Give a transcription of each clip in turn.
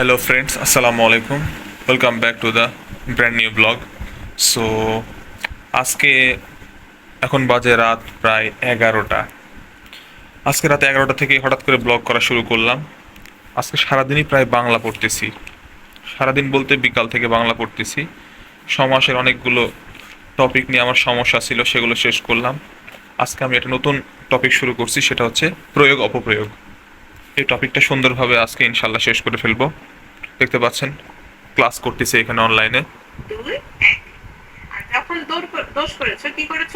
Hello friends আসসালামু আলাইকুম welcome back to the brand new blog so আজকে এখন বাজে রাত প্রায় এগারোটা। আজকে রাত এগারোটা থেকে হঠাৎ করে ব্লগ করা শুরু করলাম। আজকে সারাদিনই প্রায় বাংলা পড়তেছি। সারাদিন বলতে বিকাল থেকে বাংলা পড়তেছি। সমাসের অনেকগুলো টপিক নিয়ে আমার সমস্যা ছিল, সেগুলো শেষ করলাম। আজকে আমি একটা নতুন টপিক শুরু করছি, সেটা হচ্ছে প্রয়োগ অপপ্রয়োগ এই টপিকটা সুন্দরভাবে আজকে ইনশাল্লাহ শেষ করে ফেলব। দেখতে পাচ্ছেন ক্লাস করতেছে এখানে অনলাইনে দোষ করেছ কি করেছ?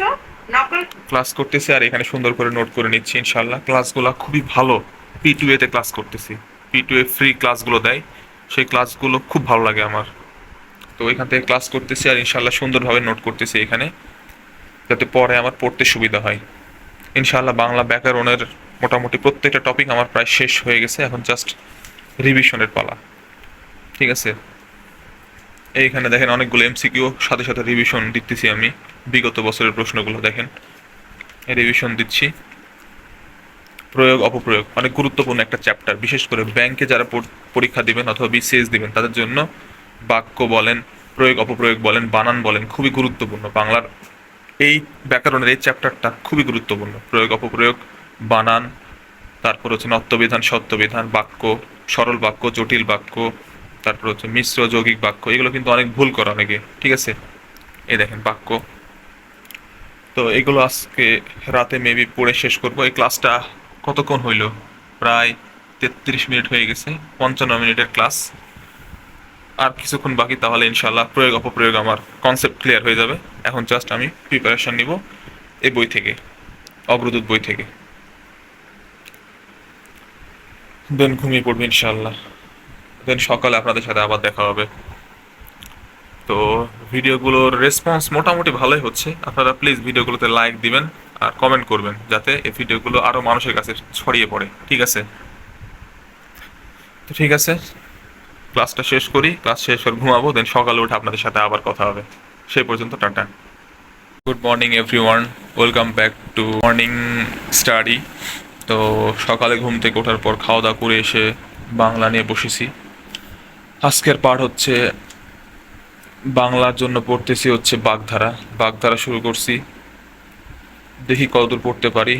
ক্লাস করতেছি আর এখানে সুন্দর করে নোট করে নিচ্ছি ইনশাল্লাহ ক্লাসগুলো খুবই ভালো। পি টু এতে ক্লাস করতেছি। পি টু এ ফ্রি ক্লাসগুলো দেয়। সেই ক্লাসগুলো খুব ভালো লাগে আমার। তো এখান থেকে ক্লাস করতেছি আর ইনশাল্লাহ সুন্দরভাবে নোট করতেছি এখানে যাতে পরে আমার পড়তে সুবিধা হয়। ইনশাল্লাহ বাংলা ব্যাকরণের মোটামুটি প্রত্যেকটা টপিক আমার প্রায় শেষ হয়ে গেছে। এখন জাস্ট রিভিশনের পালা। ঠিক আছে। এইখানে দেখেন অনেকগুলো এমসিকিউ সাথে সাথে রিভিশন দিতেছি আমি। বিগত বছরের প্রশ্নগুলো দেখেন। রিভিশন দিচ্ছি। প্রয়োগ, অপপ্রয়োগ, অনেক গুরুত্বপূর্ণ একটা চ্যাপ্টার বিশেষ করে ব্যাংকে যারা পরীক্ষা দিবেন অথবা বিসিএস দিবেন, তাদের জন্য বাক্য বলেন, প্রয়োগ, অপপ্রয়োগ বলেন, বানান বলেন খুবই গুরুত্বপূর্ণ। বাংলার এই ব্যাকরণের এই চ্যাপ্টারটা খুবই গুরুত্বপূর্ণ। প্রয়োগ, অপপ্রয়োগ, বানান, তারপর হচ্ছে নত্যবিধান, সত্যবিধান, বাক্য, সরল বাক্য, জটিল বাক্য তারপর হচ্ছে মিশ্র যৌগিক বাক্য, এগুলো কিন্তু অনেক ভুল করে অনেকে, ঠিক আছে? এই দেখেন বাক্য। তো এগুলো আজকে রাতে মেবি পড়ে শেষ করব। এই ক্লাসটা কতক্ষণ হইল? প্রায় তেত্রিশ মিনিট হয়ে গেছে, পঞ্চান্ন মিনিটের ক্লাস। আর কিছুক্ষণ বাকি তাহলে ইনশাল্লাহ প্রয়োগ অপপ্রয়োগ আমার কনসেপ্ট ক্লিয়ার হয়ে যাবে। এখন জাস্ট আমি প্রিপারেশন নিব এই বই থেকে, অগ্রদূত বই থেকে। দেন ঘুমিয়ে পড়বে ইনশাল্লাহ দেন সকালে আপনাদের সাথে আবার দেখা হবে। তো ভিডিওগুলোর রেসপন্স মোটামুটি ভালোই হচ্ছে। আপনারা প্লিজ ভিডিওগুলোতে লাইক দিবেন আর কমেন্ট করবেন যাতে এই ভিডিওগুলো আরও মানুষের কাছে ছড়িয়ে পড়ে। ঠিক আছে? তো ঠিক আছে ক্লাসটা শেষ করি ক্লাস শেষ করে ঘুমাবো দেন সকালে উঠে আপনাদের সাথে আবার কথা হবে। সেই পর্যন্ত, tata. Good morning everyone welcome back to morning study তো সকালে ঘুম থেকে ওঠার পর খাওয়া দাওয়া করে এসে বাংলা নিয়ে বসেছি। আজকের পাঠ হচ্ছে, বাংলার জন্য পড়তেছি হচ্ছে বাগধারা। বাগধারা শুরু করছি। দেখি কতদূর পড়তে পারি।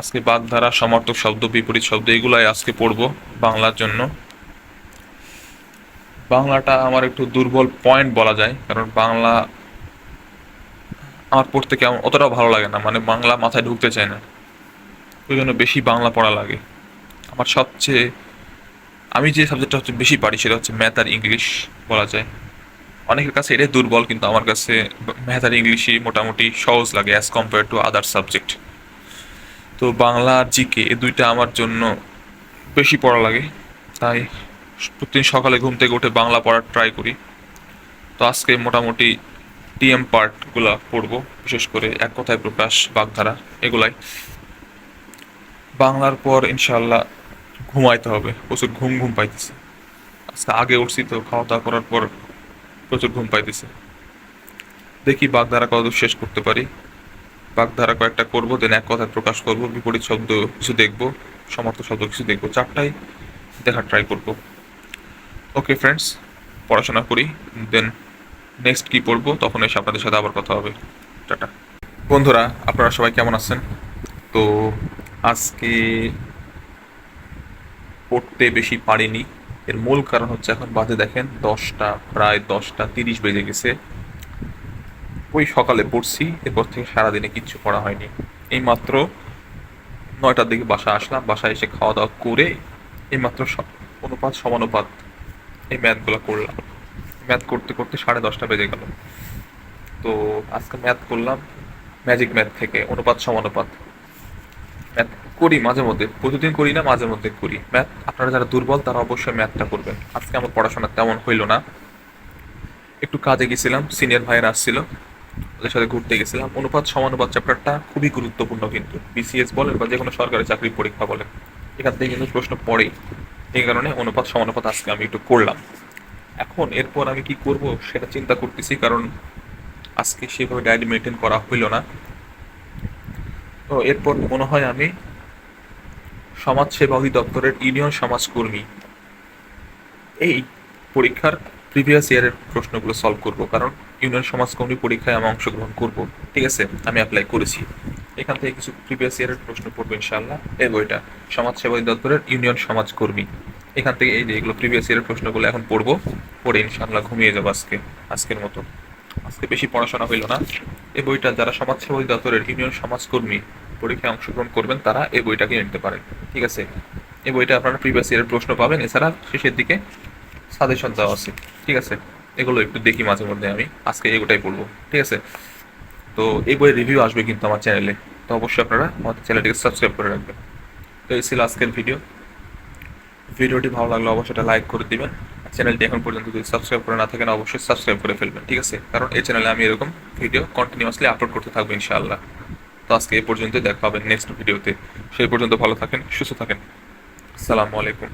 আজকে বাগধারা, সমর্থক শব্দ, বিপরীত শব্দ, এগুলাই আজকে পড়ব বাংলার জন্য। বাংলাটা আমার একটু দুর্বল পয়েন্ট বলা যায়, কারণ বাংলা আমার পড়তে কেমন, অতটাও ভালো লাগে না মানে বাংলা মাথায় ঢুকতে চায় না। ওই জন্য বেশি বাংলা পড়া লাগে। আমার সবচেয়ে আমি যে সাবজেক্টটা হচ্ছে বেশি পারি সেটা হচ্ছে ম্যাথ আর ইংলিশ বলা যায়। অনেকের কাছে এটাই দুর্বল, কিন্তু আমার কাছে ম্যাথ আর ইংলিশই মোটামুটি সহজ লাগে as compare to other subject তো বাংলা আর জিকে এ দুইটা আমার জন্য বেশি পড়া লাগে। তাই প্রতিদিন সকালে ঘুম থেকে উঠে বাংলা পড়ার ট্রাই করি। তো আজকে মোটামুটি টিএম পার্টগুলো পড়ব, বিশেষ করে এক কথায় প্রকাশ, বাগধারা, এগুলাই। বাংলার পর ইনশাল্লাহ ঘুমাইতে হবে। প্রচুর ঘুম ঘুম পাইতেছে। আজকে আগে উঠছি তো খাওয়া দাওয়া করার পর প্রচুর ঘুম পাইতেছে। দেখি বাগধারা কতদূর শেষ করতে পারি। বাগধারা কয়েকটা করব দেন এক কথায় প্রকাশ করব, বিপরীত শব্দ কিছু দেখব, সমর্থ শব্দ কিছু দেখব। চারটাই দেখার ট্রাই করব। ওকে ফ্রেন্ডস পড়াশোনা করি দেন নেক্সট কি পড়ব, তখন এসে আপনাদের সাথে আবার কথা হবে। টাটা। বন্ধুরা, আপনারা সবাই কেমন আছেন? তো আজকে পড়তে বেশি পারিনি। এর মূল কারণ হচ্ছে এখন বাজে দেখেন, দশটা, প্রায় দশটা তিরিশ বেজে গেছে। ওই সকালে পড়ছি, এরপর থেকে সারাদিনে কিচ্ছু করা হয়নি। এই মাত্র নয়টার দিকে বাসা আসলাম, বাসায় এসে খাওয়া দাওয়া করে এইমাত্র স- অনুপাত, সমানুপাত এই ম্যাথগুলো করলাম। ম্যাথ করতে করতে সাড়ে দশটা বেজে গেল। তো আজকে ম্যাথ করলাম, ম্যাজিক ম্যাথ থেকে অনুপাত, সমানুপাত। ম্যাথ করি মাঝে মধ্যে, প্রতিদিন করি না, মাঝে মধ্যে করি। ম্যাথ, আপনারা যারা দুর্বল, তারা অবশ্যই ম্যাথটা করবেন। আজকে আমার পড়াশোনা তেমন হইল না। একটু কাজে গেছিলাম সিনিয়র ভাইয়ের আসছিল ওদের সাথে ঘুরতে গেছিলাম। অনুপাত সমানুপাত চ্যাপ্টারটা খুবই গুরুত্বপূর্ণ কিন্তু বিসিএস বলেন বা যে কোনো সরকারি চাকরির পরীক্ষা বলেন। এখান থেকে কিন্তু প্রশ্ন পড়ে এই কারণে অনুপাত সমানুপাত আজকে আমি একটু করলাম। এখন এরপর আমি কি করব সেটা চিন্তা করতেছি, কারণ আজকে সেভাবে ডায়েরি মেনটেন করা হইল না। তো এরপর মনে হয় আমি সমাজসেবা অধিদপ্তরের ইউনিয়ন সমাজকর্মী। এই পরীক্ষার প্রিভিয়াস ইয়ারের প্রশ্নগুলো সলভ করব, কারণ ইউনিয়ন সমাজকর্মী পরীক্ষায় আমি অংশগ্রহণ করব। ঠিক আছে? আমি অ্যাপ্লাই করেছি। এখান থেকে কিছু প্রিভিয়াস ইয়ারের প্রশ্ন পড়ব ইনশাআল্লাহ। এই বইটা সমাজসেবা অধিদপ্তরের ইউনিয়ন সমাজকর্মী। এখান থেকে এই যে এগুলো প্রিভিয়াস ইয়ারের প্রশ্নগুলো এখন পড়ব, পড়ে ইনশাআল্লাহ ঘুমিয়ে যাব আজকে, আজকের মতো। আজকে বেশি পড়াশোনা হইল না। এই বইটা যারা সমাজসেবা অধিদপ্তরের ইউনিয়ন সমাজকর্মী পরীক্ষায় অংশগ্রহণ করবেন, তারা এই বইটাকে নিতে পারেন। ঠিক আছে। এই বইটা আপনারা প্রিভিয়াস ইয়ারের প্রশ্ন পাবেন। এছাড়া শেষের দিকে সাজেশন দেওয়া আছে। ঠিক আছে? এগুলো একটু দেখি মাঝে মধ্যে আমি। আজকে এগুলোটাই পড়ব। ঠিক আছে? তো এই বইয়ের রিভিউ আসবে কিন্তু আমার চ্যানেলে তো অবশ্যই আপনারা আমাদের চ্যানেলটিকে সাবস্ক্রাইব করে রাখবেন। তো এই ছিল আজকের ভিডিও ভিডিওটি ভালো লাগলে অবশ্যই এটা লাইক করে দিবেন। চ্যানেলটি এখন পর্যন্ত যদি সাবস্ক্রাইব করে না থাকেন, অবশ্যই সাবস্ক্রাইব করে ফেলবেন। ঠিক আছে? কারণ এই চ্যানেলে আমি এরকম ভিডিও কন্টিনিউয়াসলি আপলোড করতে থাকব, ইনশাআল্লাহ। তো আজকে এ পর্যন্তই, দেখা হবে নেক্সট ভিডিওতে সেই পর্যন্ত ভালো থাকেন, সুস্থ থাকেন। সালামু আলাইকুম।